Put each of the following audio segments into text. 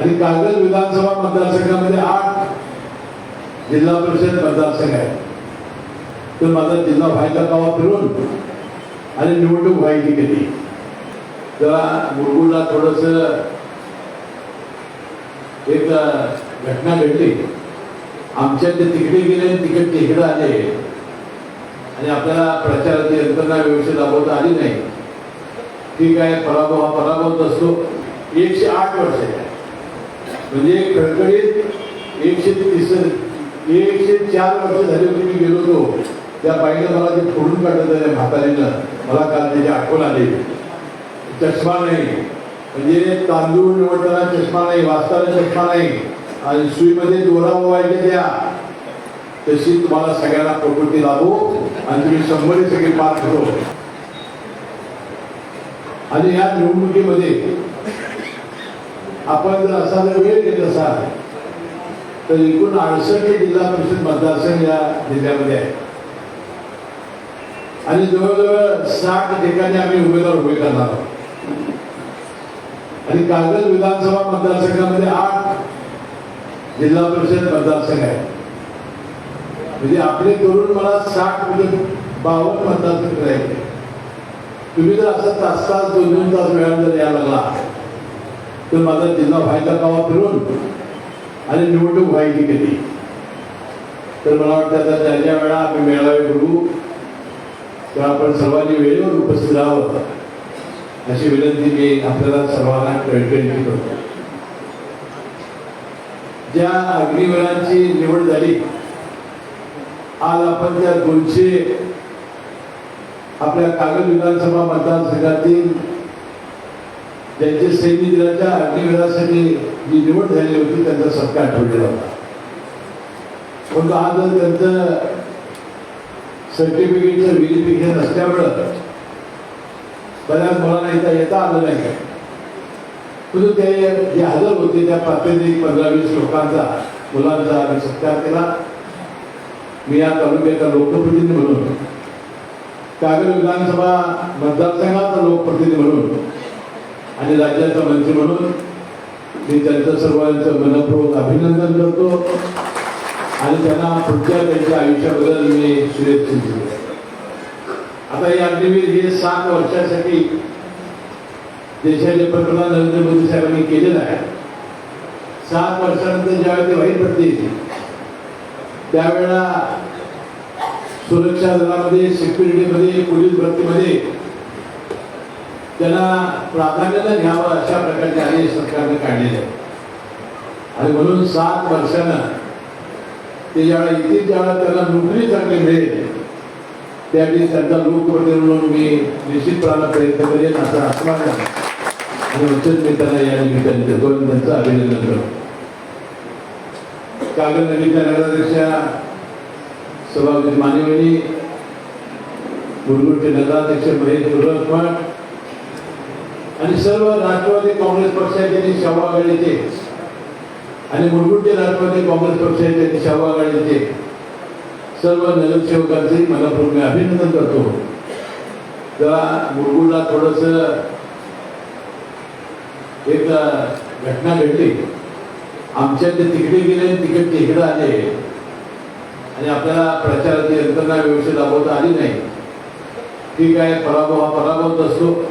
आणि कागद विधानसभा मतदारसंघामध्ये आठ जिल्हा परिषद मतदारसंघ आहे तर माझा जिल्हा व्हायचा गावा फिरून आणि निवडणूक व्हायची गेली जरा मुरगुडला थोडस एक घटना घडली. आमच्या ते तिकडे गेले तिकडे तिकडे आले. आणि आपल्याला प्रचाराची यंत्रणा व्यवस्थित राबवता आली नाही. ठीक आहे पराभव हा पराभवच असतो. एकशे आठ वर्ष आहे. म्हणजे खडखडीत एकशे तीस एकशे चार वर्ष झाली होती मी गेलो होतो. त्या बाईनं मला ते फोडून काढलं त्या म्हातारीनं मला काल त्याची आठवण आली. चष्मा नाही. म्हणजे तांदूळ निवडताना चष्मा नाही वाचताना चष्मा नाही. आणि सुईमध्ये दोरा व्हायचे द्या तशी तुम्हाला सगळ्यांना प्रकृती लाभो आणि तुम्ही शंभर सगळे पार करो. आणि या निवडणुकीमध्ये आपण जर असा जर वेळ घेत असाल तर एकूण अडसष्ट जिल्हा परिषद मतदारसंघ या जिल्ह्यामध्ये आहे. आणि जवळजवळ साठ ठिकाणी आम्ही उमेदवार उभे करणार आहोत. आणि कागद विधानसभा मतदारसंघामध्ये आठ जिल्हा परिषद मतदारसंघ आहे म्हणजे आपले तरुण मला साठ म्हणजे बावन्न मतदारसंघ राहिले तुम्ही जर असं तास तास दोन दोन तास वेळा जर यायला लागला तर माझा जिल्हा व्हायचा गावा फिरून आणि निवडणूक व्हायची कधी? तर मला वाटतं आता त्या ज्या वेळा आम्ही मेळावे करू तेव्हा आपण सर्वांनी वेळेवर उपस्थित राहावं. अशी विनंती मी आपल्याला सर्वांना कळकळी करतो. ज्या अग्निवीरांची निवड झाली आज आपण त्या दोनशे आपल्या कागद विधानसभा मतदारसंघातील ज्यांचे सैनिक दिनाच्या अग्निवीरासाठी जी निवड झाली होती त्यांचा सत्कार ठेवलेला होता. पण आज त्यांचं सर्टिफिकेटचं व्हेरिफिकेशन असल्यामुळं बऱ्याच मुलांना इथं येता आलं नाही परंतु म्हणजे ते जे हजर होते त्या प्रात्यंतिक पंधरा वीस लोकांचा मुलांचा आम्ही सत्कार केला. मी या तालुक्याचा लोकप्रतिनिधी म्हणून. कागद विधानसभा मतदारसंघाचा लोकप्रतिनिधी म्हणून. आणि राज्याचा मंत्री म्हणून मी त्यांचं सर्वांचं मनपूर्वक अभिनंदन करतो. आणि त्यांना पुढच्या त्यांच्या आयुष्याबद्दल मी शुभेच्छा देतो. आता या अग्निवीर हे सात वर्षासाठी देशाचे पंतप्रधान नरेंद्र मोदी साहेबांनी केलेलं आहे. सात वर्षानंतर ज्यावेळी ते वाईट पडतील त्यावेळेला सुरक्षा दलामध्ये सिक्युरिटीमध्ये पोलीस भरतीमध्ये त्याला प्राधान्यानं घ्यावं अशा प्रकारचे आदेश सरकारने काढलेले आहेत आणि म्हणून सात वर्षानं ते ज्यावेळा येतील ज्यावेळा त्याला नोकरी चांगली मिळेल त्यावेळी त्यांचा लोकप्रतिनिधी म्हणून मी निश्चितपणानं प्रयत्न करेन असं आश्वासन आणि वचन मी त्यांना या निमित्ताने देतो आणि त्यांचं अभिनंदन करतो. कागद नदीच्या नगराध्यक्षा सभापती मानेवणी मुरगुडचे नगराध्यक्ष महेश गुरुरत्मण आणि सर्व राष्ट्रवादी काँग्रेस पक्षाचे आणि शाहू आघाडीचे आणि मुरगुडचे राष्ट्रवादी काँग्रेस पक्षाचे आणि शाहू आघाडीचे सर्व नगरसेवकांचे मला पूर्ण अभिनंदन करतो. जरा मुरगुडला थोडस एक घटना घडली. आमच्या ते तिकडे गेले तिकडचे इकडे आले. आणि आपल्याला प्रचाराची यंत्रणा व्यवस्थित राबवता आली नाही. ठीक आहे पराभव हा पराभवच असतो.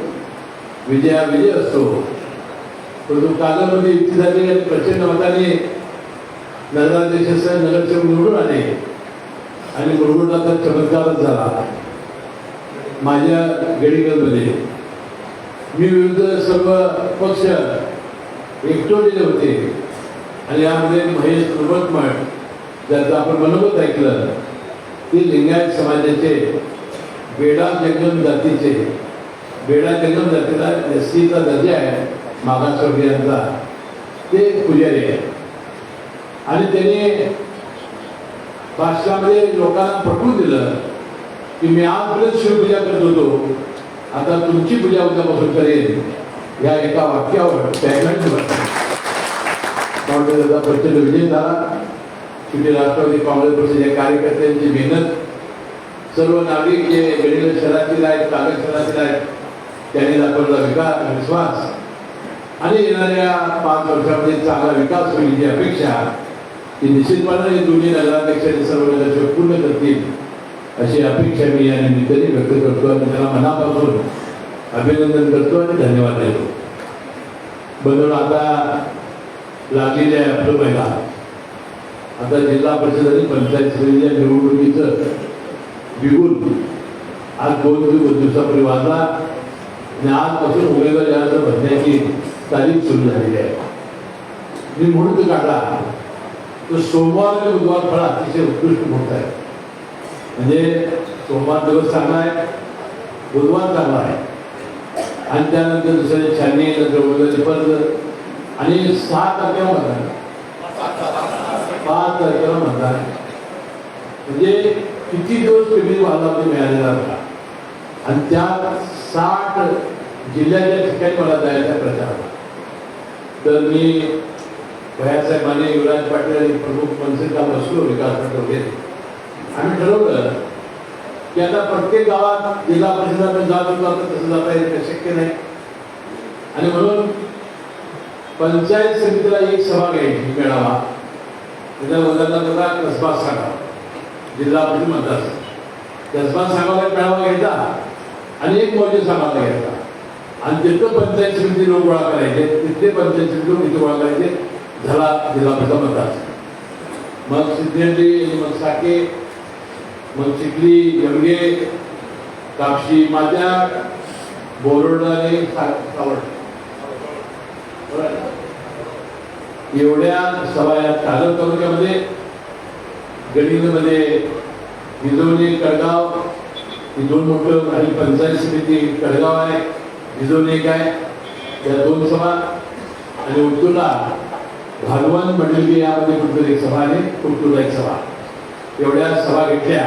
विजया विजय असतो. परंतु कालामध्ये युती झाली आणि प्रचंड मताने नगराध्यक्षासह नगरसेवक निवडून आले. आणि मुरगुडाचा चमत्कारच झाला. माझ्या गडीगरमध्ये मी विरुद्ध सर्व पक्ष एकटवलेले होते. आणि यामध्ये महेश नवतमळ ज्याचं आपण मनोगत ऐकलं ते लिंगायत समाजाचे बेडा जंगम जातीचे बेडा जंगम जातीला एस सीचा दर्जा आहे मागासवर्गीयांचा. ते पुजारी आहे आणि त्यांनी भाषणामध्ये लोकांना पटवून दिलं की मी आजपर्यंत शिवपूजा करत होतो. आता तुमची पूजा उद्यापासून करेन. या एका वाक्यावर टॅगलाईनवर काँग्रेसचा प्रचंड विजय झाला तिथे राष्ट्रवादी काँग्रेस पक्षाच्या कार्यकर्त्यांची मेहनत. सर्व नागरिक जे गडिंग शहरातील आहेत कागद शहरातील आहेत त्यांनी दाखवलेला विकास विश्वास. आणि येणाऱ्या पाच वर्षामध्ये चांगला विकास होईल ही अपेक्षा ती निश्चितपणे हे दोन्ही नगराध्यक्ष सर्व नगरसेवक पूर्ण करतील अशी अपेक्षा मी या निमित्ताने व्यक्त करतो आणि त्याला मनापासून अभिनंदन करतो आणि धन्यवाद देतो. बदल आता लागलेल्या आहे आपलं महिला आता जिल्हा परिषद आणि पंचायत समितीच्या निवडणुकीचं बिगुल आज दोन दिवस दिवसापूर्वी वाजला. आणि आजपासून उमेदवार अर्ज भरण्याची तारीख सुरू झालेली आहे. मी मुहूर्त काढला. तो सोमवार आणि बुधवार फळ अतिशय उत्कृष्ट मुहूर्त आहे. म्हणजे सोमवार दिवस चांगला आहे बुधवार चांगला आहे. आणि त्यानंतर दुसऱ्या छाननी नंतर उमेदवारी परत आणि सहा तारखेला मतदान पाच तारखेला मतदान म्हणजे किती दिवस पेमेंट व्हायला मिळालेला होता आणि त्या साठ जिल्ह्याच्या ठिकाणी मला जायचा प्रचार तर मी भयासाहेबांनी युवराज पाटील आणि प्रमुख मनसेचा बसलो विकास वगैरे आम्ही ठरवलं की आता प्रत्येक गावात जिल्हा परिषद जात होतो आता तसं जाता येत शक्य नाही. आणि म्हणून पंचायत समितीला एक सभा घ्यायची मेळावा. त्याच्या उदाहरणार्थ कसबा सांगा. जिल्हा परिषद मतदारसंघ. कसबा सांगावा मेळावा घ्यायचा आणि एक मौजे सांगावा घ्यायचा. आणि जिथं पंचायत समिती लोक गोळा करायचे तिथले पंचायत समिती लोक इथे गोळा करायचे झाला जिल्हा परिषद मतदार मग सिद्धेंडी मग साके मग चिखली यमगे कापशी माझ्या बोरोडाने आणि सावड एवढ्या सभा या कागद तालुक्यामध्ये गडिंगमध्ये भिजवणी कडगाव ही दोन मोठं आणि पंचायत समिती कडगाव आहे. भिजवणी एक आहे या दोन सभा. आणि उर्तूला भागवान मंडळी यामध्ये कुठली एक सभा आणि उर्तूला एक सभा. एवढ्या सभा घेतल्या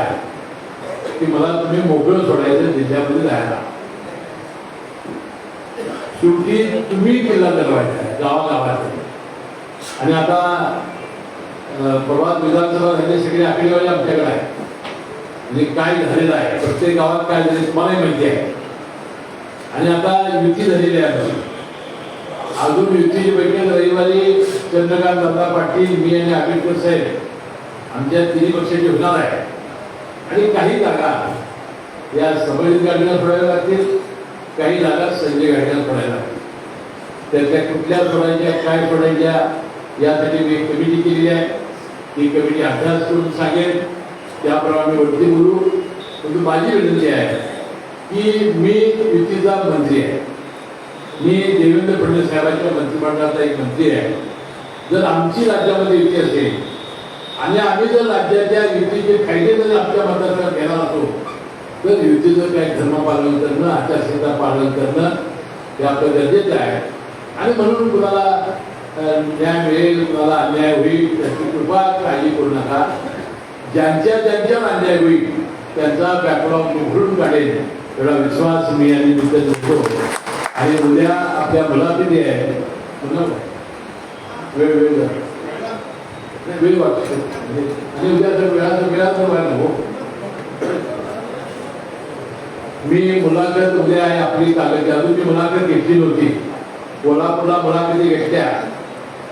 की मला तुम्ही मोकळं सोडायचं जिल्ह्यामध्ये राहायला. शेवटी तुम्ही किल्ला आहे गावागावात आणि आता प्रभात विधानसभा झाली सगळी आकडेवारी आमच्याकडे आहे. म्हणजे काय झालेलं आहे? प्रत्येक गावात काय झाले तुम्हालाही माहिती आहे. आणि आता युती झालेली आहे. अजून युतीची बैठक रविवारी चंद्रकांत दादा पाटील मी आणि आंबेडकर साहेब आमच्या तिन्ही पक्षाची होणार आहे. आणि काही जागा या संबंधित गाडीला सोडायला लागतील काही जागा संजय गाडीला सोडायला लागतील. त्या कुठल्या सोडायच्या काय सोडायच्या यासाठी मी कमिटी केलेली आहे. ती कमिटी अभ्यास करून सांगेल त्याप्रमाणे वरती बोलू. परंतु माझी विनंती आहे की मी युतीचा मंत्री आहे. मी देवेंद्र फडणवीस साहेबांच्या मंत्रिमंडळाचा एक मंत्री आहे. जर आमची राज्यामध्ये युती असेल आणि आम्ही जर राज्याच्या युतीचे फायदे जर आमच्या मतदारसंघात घेणार असो तर युतीचं काही धर्मपालन करणं आचारसंहिता पालन करणं हे आपलं गरजेचं आहे. आणि म्हणून कुणाला न्याय मिळेल कुणाला अन्याय होईल त्याची कृपा काळजी करू नका. ज्यांच्या ज्यांच्यावर अन्याय होईल त्यांचा बॅकलॉग उघडून काढेल एवढा विश्वास मी आणि विद्या देतो आणि उद्या आपल्या मुलाखती आहे. वेळ वेळ वेळ वाटतो म्हणजे आणि उद्या जर वेळाचं वेळाचं व्हायला हो. मी मुलाखत उद्या आहे आपली कागद अजून मी मुलाखत घेतली होती कोल्हापूरला मुलाखती घेतल्या.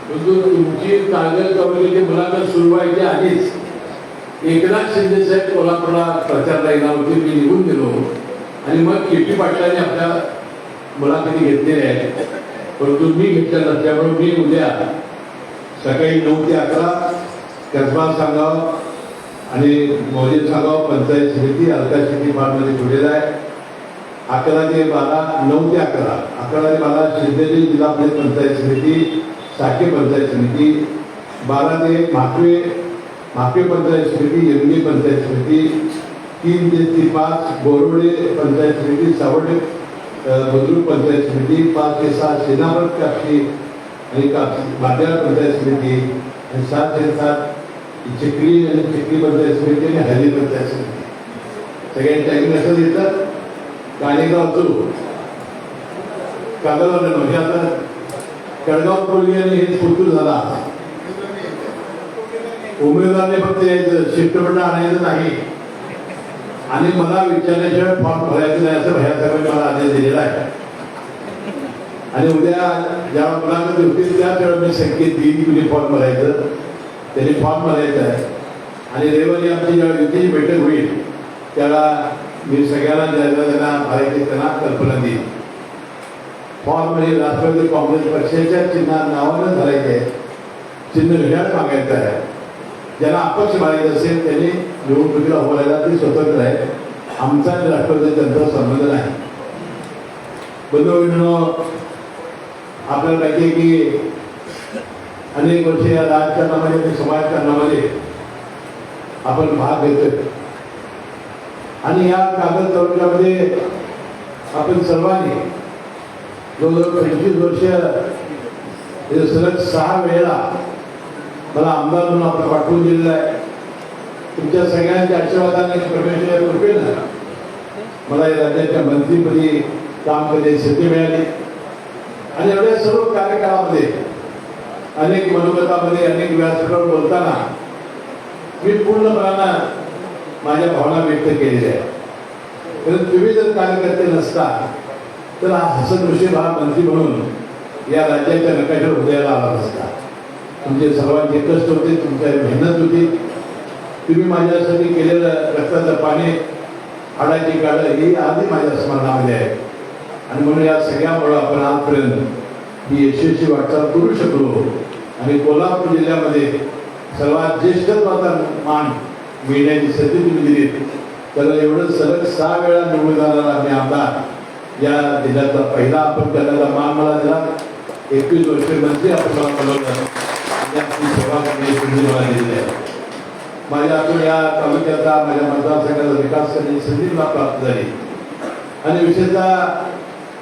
परंतु तुमची कागद कवलेली मुलाखत सुरू व्हायची आधीच एकनाथ शिंदे साहेब कोल्हापूरला प्रचारला येणार होते. मी निघून गेलो. आणि मग के पी पाटलांनी आपल्या मुलाखती घेतलेल्या आहेत. परंतु मी घेतल्या नसल्यामुळे मी उद्या सकाळी नऊ ते अकरा कसबा सांगाव आणि मौजे सांगाव पंचायत समिती अलका सिटी फार्ममध्ये जोडलेला आहे. अकरा ते बारा नऊ ते अकरा. अकरा ते बारा शिंदेली जिल्हा परिषद पंचायत समिती साखे पंचायत समिती. बारा ते माकवे माकवे पंचायत समिती यमनी पंचायत समिती. तीन ते ती पाच बोरोडे पंचायत समिती सावडे बुद्रुक पंचायत समिती पाच ते सात सेनापत कापशी आणि कापशी बाजार पंचायत समिती आणि सात ते सात चिखली आणि चिखली पंचायत समिती आणि हल्ली पंचायत समिती. सगळ्यांच्या टायमिंग असं येतं काळेगाव चो कागदवाला म्हणजे आता कडगाव पोरगी आणि हे फुटून झाला उमेदवारने फक्त यायचं शिष्टमंडळ आणायचं नाही. आणि मला विचारल्याशिवाय फॉर्म भरायचं नाही असं भैयासाहेबांनी मला आदेश दिलेला आहे. आणि उद्या ज्या मुलांना होतील त्याच वेळा मी संकेत देईन कुणी फॉर्म भरायचं. त्यांनी फॉर्म भरायचा आहे. आणि रविवारी आमची जेव्हा युतीची बैठक होईल त्याला मी सगळ्यांना ज्याला त्यांना भरायची त्यांना कल्पना देईन. फॉर्म म्हणजे राष्ट्रवादी काँग्रेस पक्षाच्या चिन्हा नावानं भरायचे आहे. चिन्ह घड्याळ मागायचं आहे. ज्यांना अपक्ष मागायचं असेल त्यांनी निवडणुकीला उभं राहायला ते स्वतंत्र आहे. आमचा राष्ट्रवादी जनता संबंध नाही. बंधू आपल्याला माहिती आहे की अनेक वर्ष या राजकारणामध्ये आणि समाजकारणामध्ये आपण भाग घेतोय. आणि या कागद तालुक्यामध्ये आपण सर्वांनी जवळजवळ पंचवीस वर्ष सलग सहा वेळेला मला आमदार म्हणून आपलं पाठवून दिलेलं आहे. तुमच्या सगळ्यांच्या आशीर्वादाने परमेश्वर झाला मला या राज्याच्या मंत्रीपदी काम करण्याची संधी मिळाली. आणि एवढ्या सर्व कार्यकाळामध्ये अनेक मनोगतामध्ये अनेक व्यासपीठावर बोलताना मी पूर्णपणानं माझ्या भावना व्यक्त केलेल्या आहेत. परंतु तुम्ही जर कार्यकर्ते नसता तर हा हसन ऋषी हा मंत्री म्हणून या राज्याच्या नकाशावर उदयाला आला नसता तुमचे सर्वांचे कष्ट होते तुमच्या मेहनत होती. तुम्ही माझ्यासाठी केलेलं रक्ताचं पाणी हाडाची काढलं ही आधी माझ्या स्मरणामध्ये आहे. आणि म्हणून या सगळ्यामुळं आपण आजपर्यंत ही यशस्वी वाटचाल करू शकलो. आणि कोल्हापूर जिल्ह्यामध्ये सर्वात ज्येष्ठत्वाचा मान मिळण्याची संधी तुम्ही दिली. त्याला एवढं सलग सहा वेळा निवडून आलेला मी आमदार या जिल्ह्याचा पहिला आपण त्याला मान मला दिला. एकवीस वर्ष मंत्री आपण मला ही सेवा करण्याची संधी मला दिली आहे माझ्या हातून या तालुक्याचा माझ्या मतदारसंघाचा विकास करण्याची संधी मला प्राप्त झाली. आणि विशेषतः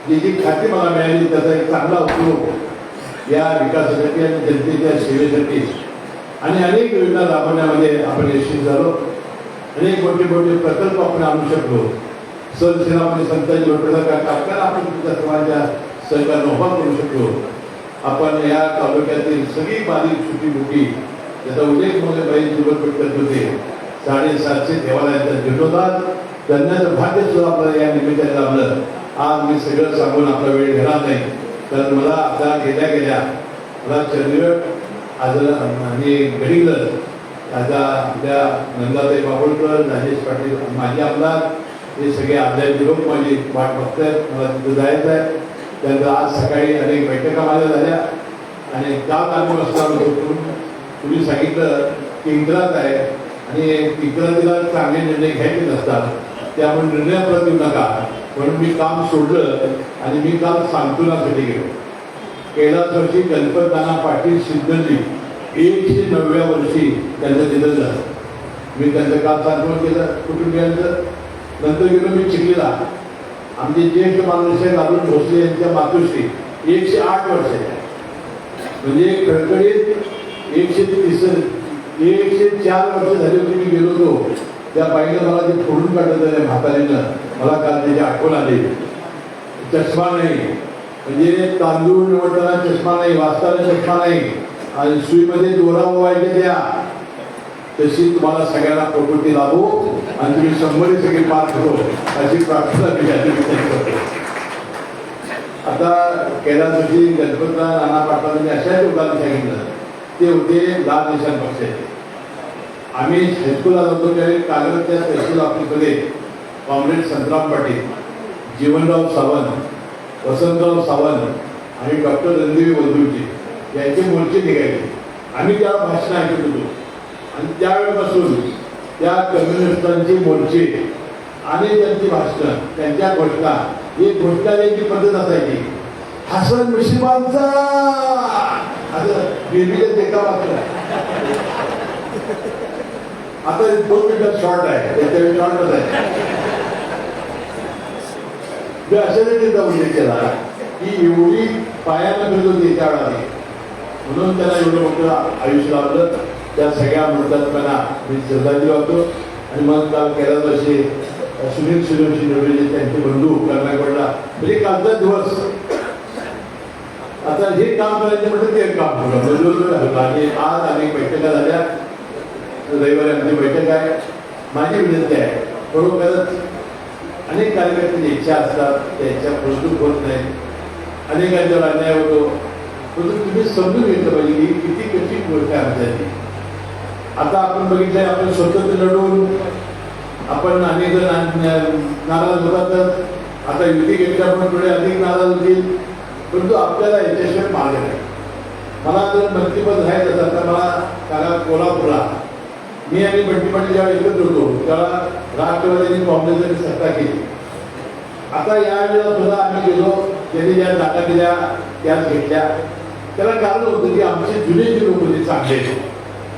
जी जी खाती मला मिळाली त्याचा एक चांगला उपयोग या विकासासाठी आणि जनतेच्या सेवेसाठी आणि अनेक योजना राबवण्यामध्ये आपण यशस्वी झालो. अनेक मोठे मोठे प्रकल्प आपण आणू शकलो. सण सेनापती संतांची लोटला टाकताना आपण तुमच्या समाजाच्या सहकार्य उभा करू शकलो. आपण या तालुक्यातील सगळी बाधित छोटी मोठी त्याचा उल्लेखमध्ये बाई जीवनपट करत होते साडेसातशे देवालयाचा जीर्णोद्धार करण्याचं भाग्य सुद्धा आपल्याला या निमित्ताने लाभलं. आज मी सगळं सांगून आपला वेळ घेणार नाही. तर मला आता गेल्या गेल्या मला चंद्रगड आज आणि गडिंगलर आता आपल्या नंदाताई बाबळकर राजेश पाटील माझे आमदार हे सगळे आपल्या लोक माझी वाट बघतायत मला तिथं जायचं आहे त्यांचं आज सकाळी अनेक बैठका माझ्या झाल्या. आणि काल आम्ही असताना होतो तुम्ही सांगितलं की इंग्रज आहे. आणि इंग्रजीला चांगले निर्णय घ्यायचे नसतात त्यामुळे निर्णयाप्रत येऊ नका. म्हणून मी काम सोडलं आणि मी काल सांत्वनासाठी गेलो कैलास वर्षी कल्पताना पाटील सिद्धजी एकशे नवव्या वर्षी त्यांचं निधन झालं. मी त्यांचं काल सांत्वन केलं कुटुंबियांचं. नंतर गेलो मी चिखलीला. आमचे ज्येष्ठ माणूस आहे लालून भोसले यांच्या मातोश्री. एकशे आठ वर्षाच्या म्हणजे कडकडीत एकशे तीस एकशे चार वर्ष झाली होती मी गेलो होतो. त्या बाईनं मला ते फोडून काढलं त्या म्हातारीनं. मला काल त्याची आठवण आली. चष्मा नाही. म्हणजे तांदूळ निवडताना चष्मा नाही वाचताना चष्मा नाही. आणि सुईमध्ये दोरा ओवायचे द्या तशी तुम्हाला सगळ्यांना प्रकृती लाभो. आणि तुम्ही शंभरी सगळे पार करो अशी प्रार्थना मी या करतो. आता कैलासजी गणपतराव नाना पाटलांनी अशा उदाहरण सांगितलं. ते होते लाल निशाण पक्षाचे. आम्ही शेतकूला जातो त्यावेळी कागदच्या तहसील ऑफिसमध्ये कॉम्रेड संतराम पाटील जीवनराव सावंत वसंतराव सावंत आणि डॉक्टर रणदेवी वंदुरजी यांचे मोर्चे निघायचे आम्ही त्या भाषण ऐकत होतो. आणि त्यावेळेपासून त्या कम्युनिस्टांची मोर्चे आणि त्यांची भाषणं त्यांच्या घोषणा ही घोषणा द्यायची पद्धत असायची. हसन मुशिबांचा असं बेबीला देखा वाचला. आता दोन मिनिटात शॉर्ट आहे. त्याच्यावेळी शॉर्टच आहे. मी अशा रीतीचा उल्लेख केला. की एवढी पायाला मिळत होती त्या वेळाने. म्हणून त्याला एवढं मोठं आयुष्य लावलं त्या सगळ्या मृतात्म्यांना मी श्रद्धांजली वाहतो. आणि मग काल केरळ असे सुनील सुनीलजी निवडले त्यांचे बंधू कर्नाटकला म्हणजे कालचा दिवस. आता हे काम करायचं म्हणजे ते काम होतं बंधू झालं आणि आज अनेक बैठका झाल्या. रविवारी आमची बैठक आहे. माझी विनंती आहे खरोखरच अनेक कार्यकर्त्यांची इच्छा असतात त्या इच्छा प्रस्तुत होत नाही अनेकांच्यावर अन्याय होतो. परंतु तुम्ही समजून घेतलं पाहिजे की किती कशी गोष्ट आमच्या आमच्यासाठी. आता आपण बघितलंय आपण स्वतंत्र लढून आपण अनेक नाराज होतात आता युती घेतल्यामुळे थोडे अधिक नाराज होतील. परंतु आपल्याला याच्याशिवाय मार्ग नाही. मला जर मंत्रिपद राहायचं आता मला काला कोल्हापूरला. मी आणि बंटी ज्यावेळी एकत्र होतो त्याला राष्ट्रवादीने काँग्रेसने सत्ता केली. आता यावेळेला सुद्धा आम्ही गेलो त्यांनी ज्या जागा दिल्या त्याच घेतल्या. त्याला कारण होतं की आमचे जुने जे लोक होते चांगले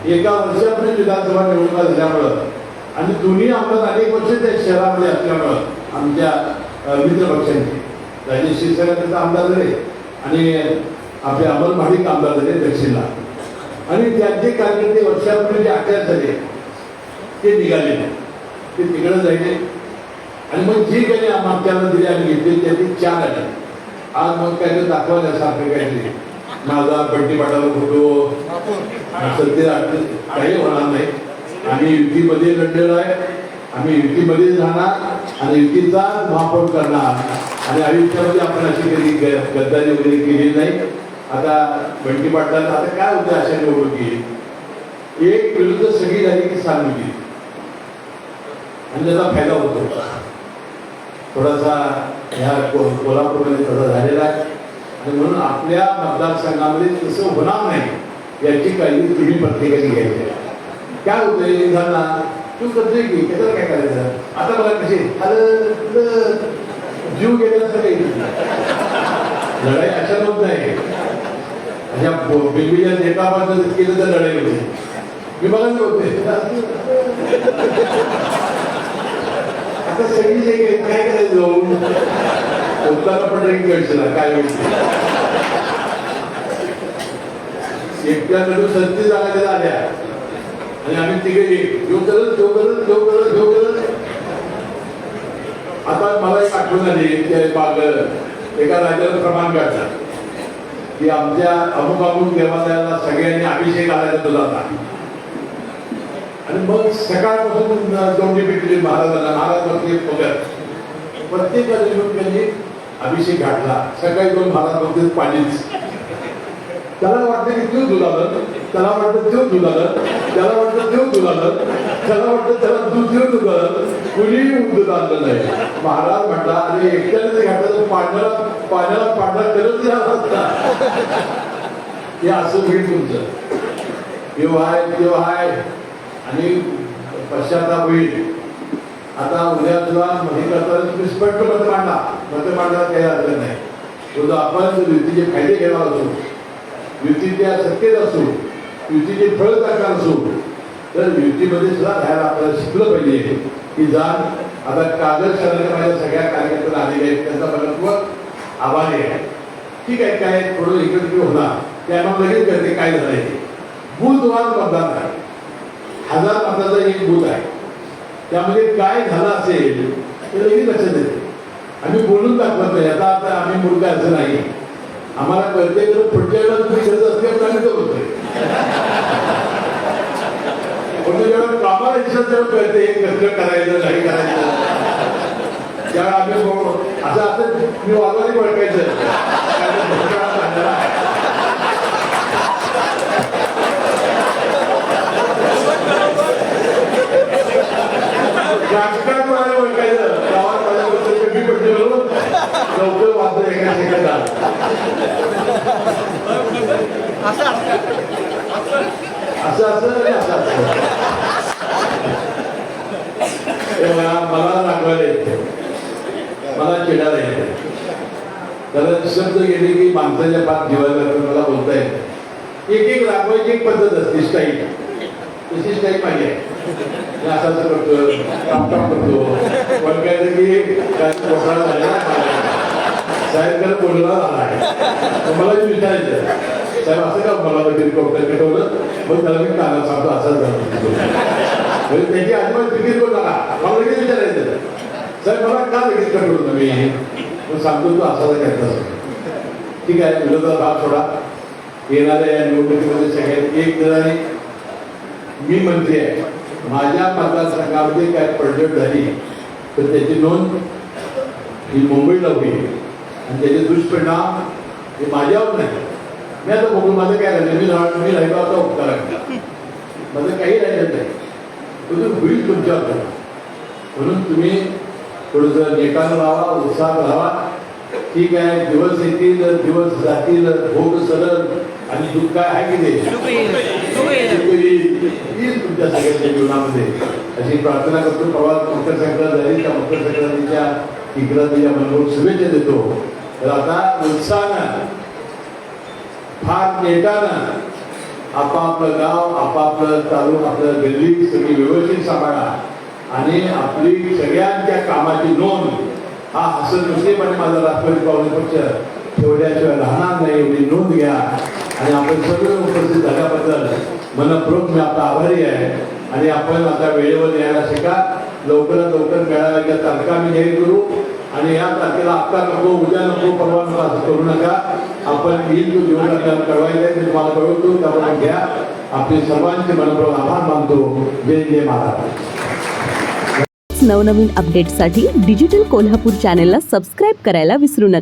एका वर्षापूर्वी विधानसभा निवडणुका झाल्यामुळं आणि दोन्ही आमदार अनेक वर्ष त्या शहरामध्ये असल्यामुळं आमच्या अ, मित्र पक्षांचे. राजेश शिरसागर आमदार झाले आणि आपले अमल महाडिक आमदार झाले दक्षिणला. आणि त्यांचे कार्यकर्ते वर्षापूर्वी जे अटॅच झाले ते निघाले. नाही. ते तिकडे जायचे. आणि मग जे काही आम्हाला दिले आम्ही घेतले त्यातली चार आले. आज मग काय सारखं काही काहीतरी माझा बंटी पाटाला फोटो सध्या काही होणार नाही. आम्ही युतीमध्ये लढलेलो आहे. आम्ही युतीमध्ये राहणार आणि युतीचा महापौर करणार. आणि आयुष्यामध्ये आपण अशी कधी गद्दारी वगैरे केली नाही. आता बंटी पाटलांना आता काय होतं अशा निवडणुकी एक विरुद्ध सगळी झाली की सांगली आणि त्याचा फायदा होतो. थोडासा ह्या कोल्हापूरमध्ये तसा झालेला आहे. म्हणून आपल्या मतदारसंघामध्ये तसं होणार नाही याची काळजी तुम्ही प्रत्येकाने घ्यायची काय होतंय झाला तू करतोय की? त्याच्यावर काय करायचं? आता बघा कसे अरे तुझं जीव गेल्याचं काही लढाई अशा होत नाही. अशा वेगवेगळ्या नेताबाबत केलं तर लढाई होते. मी बघायला होते. आता सगळी जे काय करायचं? जाऊन पण ड्रिंक घ्यायचं काय होईल एकट्याकडून सत्ती जागा त्या आल्या. आणि आम्ही तिघे जो करत जो करत जो करत जो करत. आता मला एक आठवण आली त्या बाग एका राजाला प्रमाण काढला. की आमच्या अमुक अमुक देवालयाला सगळ्यांनी अभिषेक घालायचा दुधाचा आणि मग सकाळपासून दोंडी पिटली महाराजांना महाराज बघते वगैरे प्रत्येकाने येऊन त्यांनी अभिषेक घातला सकाळी दोन भागात बघते पाणीच. त्याला वाटतं की तू दुलालं त्याला वाटतं तो दुलालं त्याला वाटतं तो दुलालं त्याला वाटतं त्याला दूध देऊ दुलालं कुणी दूध आणलं नाही. महाराज म्हटला आणि एकट्याने घातलं तर पाण्याला पाण्याला पांढरा करत असता हे असं होईल तुमचं. देव आहे देव आहे आणि पश्चाताप होईल. आता उद्या तुला हे करताना तुम्ही स्पष्ट मत मांडा. मत मांडण्यात काही अर्थ नाही. तो आपण युतीचे फायदे घेणार असू युतीच्या सत्तेत असू युतीचे फळ टाकणार असू तर युतीमध्ये सुद्धा राहायला आपल्याला शिकलं पाहिजे की जाण आता कागद शहराच्या माझ्या सगळ्या कार्यकर्त्यांना आलेले आहेत त्यांचा मनपूर्वक आभारी आहे. ठीक आहे काय थोडं इकडे तिकडे होणार त्यामुळे लगेच करते काय झालंय. ते तुम्हाला मतदान आहे. हजार मतदाचा एक बूथ आहे. त्यामध्ये काय झालं असेल ते लगेच लक्षात येते. आम्ही बोलून दाखवत नाही. आता आता आम्ही मुलगा असं नाही. आम्हाला कळते तर पुढच्या वेळेला तुम्ही करत असल्यामुळे आम्ही करतोय पण जेव्हा कामाला दिसत कळते हे कसं करायचं नाही करायचं. त्यावेळेला आम्ही असं असं मी वाजवाने ओळखायचं कारण भूतकाळात झालेला आहे. राजकारण मला ओळखायचं? गावात माझ्याबद्दल कमी पडले म्हणून लवकर वाचलं एका सेकंदात असं असं असं असं मला रागवायला येते मला चिडायला येते तर शब्द गेले की माणसाच्या जीवायला लागून मला बोलता येतं एक एक रागवायची एक पद्धत असते स्टाईल. तशी काही पाहिजे आहे. असं असं करतो टापटाप करतो पण काय तर की काय कोकणा झाला साहेब बोलला झाला आहे मला विचारायचं साहेब असं का मला वगैरे कोकण कटवलं मग त्याला मी काना सांगतो असं झालं म्हणजे त्याची अजिबात तिकीट बोल नका. मला लगेच विचारायचं साहेब मला का लगेच कटवलं तुम्ही मग सांगतो तू असा करता ठीक आहे विरोधात भाग थोडा येणाऱ्या या निवडणुकीमध्ये सगळ्यात एक जणांनी मी मंत्री आहे माझ्या मतदारसंघामध्ये काय पडझड झाली तर त्याची नोंद ही मुंबईला होईल आणि त्याचे दुष्परिणाम हे माझ्यावर नाही. मी आता बघून माझं काय राहिलं? मी राह- मी राहिलो आता उपकार माझं काही राहिलं नाही. तुम्ही होईल तुमच्यावर म्हणून तुम्ही थोडंसं नेटानं राहा उत्साहात राहा ठीक आहे दिवस येतील दिवस जातील भोग सरळ आणि दुःख काय आहे की येईल. तुमच्या सगळ्यांच्या जीवनामध्ये. अशी प्रार्थना करतो. प्रवास मकर संक्रांत झाली त्या मकर संक्रांतीच्या संक्रांतीच्या मनोर शुभेच्छा देतो. तर आता उत्साहानं फार नेटानं आपापलं गाव आपापलं तालुक आपलं गल्ली सगळी व्यवस्थित सांभाळा. आणि आपली सगळ्यांच्या कामाची नोंद हा हसत नुसतेपणे माझा राष्ट्रवादी काँग्रेस पक्ष ठेवल्याशिवाय राहणार नाही एवढी नोंद घ्या. आणि आपण सर्व उपस्थित झाल्याबद्दल मनपूर्वक मी आता आभारी आहे. आणि आपण आता वेळेवर यायला शिका. लवकरात लवकर मिळाव्याच्या तारखा मी जाहीर करू. आणि या तारखेला आत्ता नको उद्या नको परवा नको असं करू नका. आपण येईल तो जीवन आपल्याला कळवायचा आहे ते तुम्हाला कळवतो त्यामुळे घ्या. आपले सर्वांचे मनपूर्वक आभार मानतो. जय जय महाराज. नवनवीन अपडेट्ससाठी डिजिटल कोल्हापूर चॅनेलला सबस्क्राईब करायला विसरू नका.